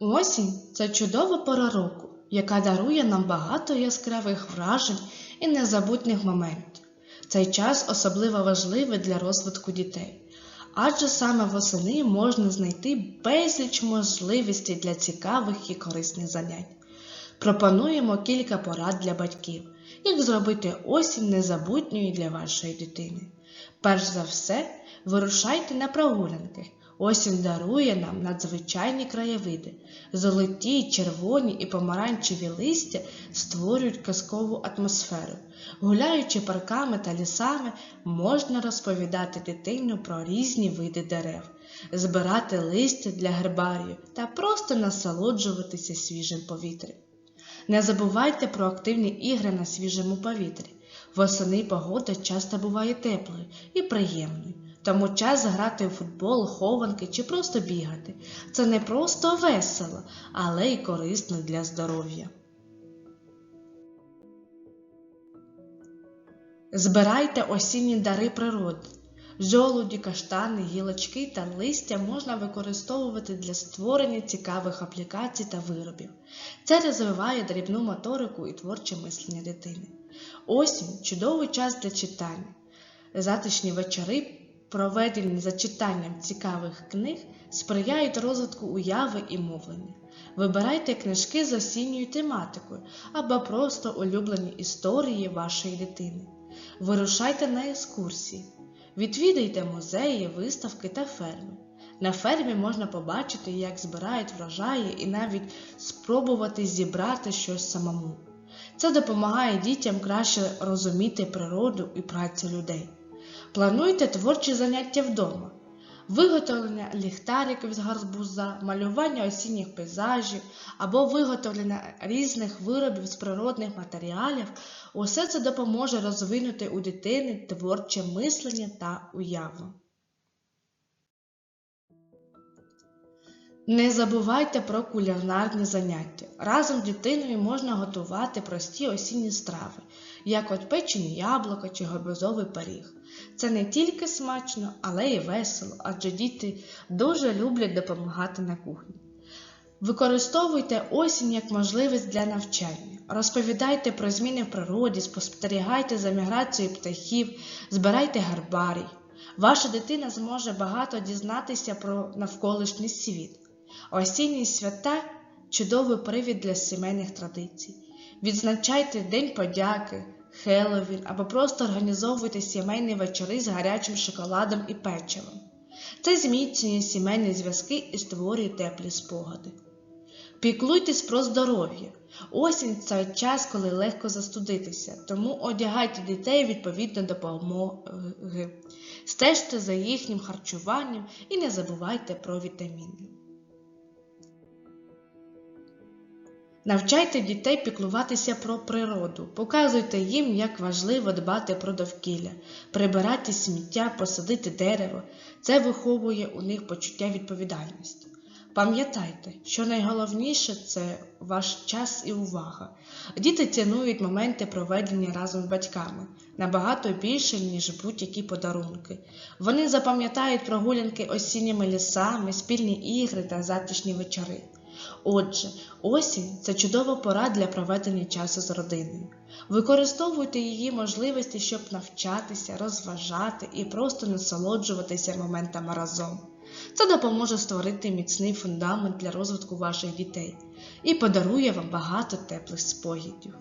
Осінь це чудова пора року, яка дарує нам багато яскравих вражень і незабутніх моментів. Цей час особливо важливий для розвитку дітей, адже саме восени можна знайти безліч можливостей для цікавих і корисних занять. Пропонуємо кілька порад для батьків, як зробити осінь незабутньою для вашої дитини. Перш за все, вирушайте на прогулянки. Осінь дарує нам надзвичайні краєвиди. Золоті, червоні і помаранчеві листя створюють казкову атмосферу. Гуляючи парками та лісами, можна розповідати дитину про різні види дерев, збирати листя для гербарію та просто насолоджуватися свіжим повітрям. Не забувайте про активні ігри на свіжому повітрі. Восени погода часто буває теплою і приємною, тому час грати у футбол, хованки чи просто бігати. Це не просто весело, але й корисно для здоров'я. Збирайте осінні дари природи. Жолуді, каштани, гілочки та листя можна використовувати для створення цікавих аплікацій та виробів. Це розвиває дрібну моторику і творче мислення дитини. Осінь чудовий час для читання. Затишні вечори, проведені за читанням цікавих книг, сприяють розвитку уяви і мовлення. Вибирайте книжки з осінньою тематикою або просто улюблені історії вашої дитини. Вирушайте на екскурсії. Відвідайте музеї, виставки та ферми. На фермі можна побачити, як збирають врожаї і навіть спробувати зібрати щось самому. Це допомагає дітям краще розуміти природу і працю людей. Плануйте творчі заняття вдома, виготовлення ліхтариків з гарбуза, малювання осінніх пейзажів або виготовлення різних виробів з природних матеріалів. Усе це допоможе розвинути у дитини творче мислення та уяву. Не забувайте про кулінарні заняття. Разом з дитиною можна готувати прості осінні страви, як от печені яблука чи гарбузовий пиріг. Це не тільки смачно, але й весело, адже діти дуже люблять допомагати на кухні. Використовуйте осінь як можливість для навчання. Розповідайте про зміни в природі, спостерігайте за міграцією птахів, збирайте гарбарій. Ваша дитина зможе багато дізнатися про навколишній світ. Осінні свята чудовий привід для сімейних традицій. Відзначайте День подяки, Хеллоуін або просто організовуйте сімейні вечори з гарячим шоколадом і печивом. Це зміцнює сімейні зв'язки і створює теплі спогади. Піклуйтесь про здоров'я. Осінь це час, коли легко застудитися, тому одягайте дітей відповідно до допомоги. Стежте за їхнім харчуванням і не забувайте про вітаміни. Навчайте дітей піклуватися про природу, показуйте їм, як важливо дбати про довкілля, прибирати сміття, посадити дерево. Це виховує у них почуття відповідальності. Пам'ятайте, що найголовніше це ваш час і увага. Діти цінують моменти, проведені разом з батьками, набагато більше, ніж будь-які подарунки. Вони запам'ятають прогулянки осінніми лісами, спільні ігри та затишні вечори. Отже, осінь це чудова пора для проведення часу з родиною. Використовуйте її можливості, щоб навчатися, розважати і просто насолоджуватися моментами разом. Це допоможе створити міцний фундамент для розвитку ваших дітей і подарує вам багато теплих спогідів.